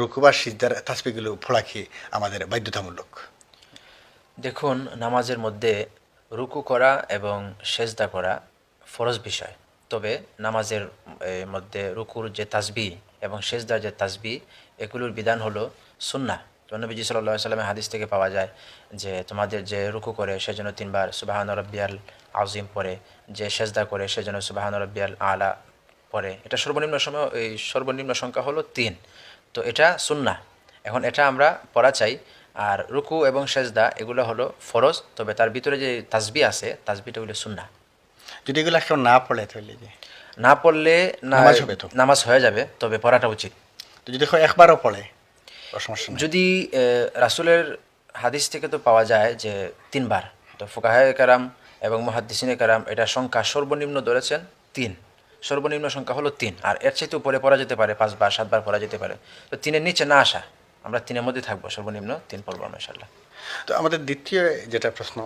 রুকুবা, সিজদার তাসবিগুলো ফোড়া আমাদের বাধ্যতামূলক। দেখুন, নামাজের মধ্যে রুকু করা এবং সেজদা করা ফরজ বিষয়। তবে নামাজের মধ্যে রুকুর যে তাসবি এবং সেজদার যে তাসবি এগুলোর বিধান হলো সুন্না নবীজি সাল্লাহ সাল্লামের হাদিস থেকে পাওয়া যায় যে, তোমাদের যে রুকু করে, সেজন্য তিনবার সুবাহান রব্বিয়াল আজিম পরে যে সেজদা করে, সেজন্য সুবাহান রব্বিয়াল আলা পরে এটা সর্বনিম্ন সময়, এই সর্বনিম্ন সংখ্যা হলো তিন। তো এটা সুন্না এখন এটা আমরা পড়া চাই। আর রুকু এবং সেজদা এগুলো হলো ফরজ। তবে তার ভিতরে যে তাজবি আছে তাজবিটা হলো সুন্না যদি এগুলো কেউ না পড়ে তাহলে যে? না পড়লে নামাজ হবে তো? নামাজ হয়ে যাবে তবে পড়াটা উচিত। তো যদি একবারও পড়ে যদি রাসূলের হাদিস থেকে তো পাওয়া যায় যে তিনবার। তো ফুকাহায় কারাম এবং মহাদ্দিসিনে কারাম এটা সংখ্যা সর্বনিম্ন ধরেছেন তিন। সর্বনিম্ন সংখ্যা হলো তিন। আর এর চাইতে উপরে পড়া যেতে পারে, পাঁচবার, সাতবার পড়া যেতে পারে। তো তিনের নিচে না আসা, আমরা তিনের মধ্যে থাকব, সর্বনিম্ন তিন পড়ব আমরা তো আমাদের দ্বিতীয় যেটা প্রশ্ন